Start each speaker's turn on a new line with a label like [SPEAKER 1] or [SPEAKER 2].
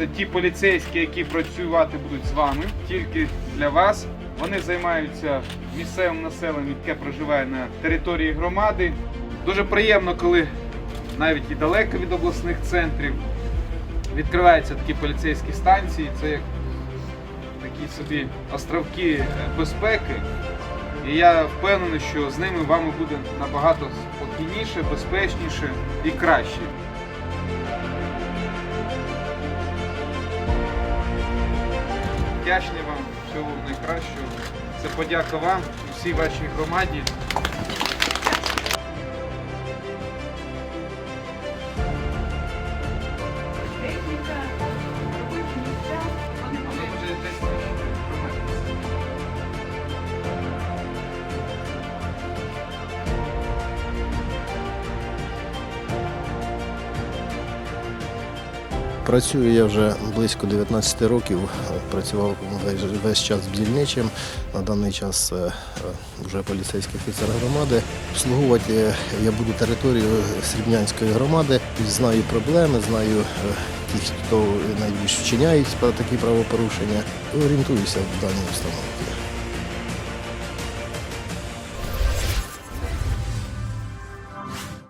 [SPEAKER 1] Це ті поліцейські, які працювати будуть з вами, тільки для вас. Вони займаються місцевим населенням, яке проживає на території громади. Дуже приємно, коли навіть і далеко від обласних центрів відкриваються такі поліцейські станції. Це як такі собі островки безпеки. І я впевнений, що з ними вами буде набагато спокійніше, безпечніше і краще. Вдячний вам, всього найкращого. Це подяка вам всій вашій громаді.
[SPEAKER 2] Працюю я вже близько 19 років. Працював весь, час дільничим. На даний час е, е, вже поліцейський офіцер громади. Обслуговувати е, я буду територію Срібнянської громади. Знаю проблеми, знаю е, тих, хто найбільш вчиняють такі правопорушення. Орієнтуюся в даній установці.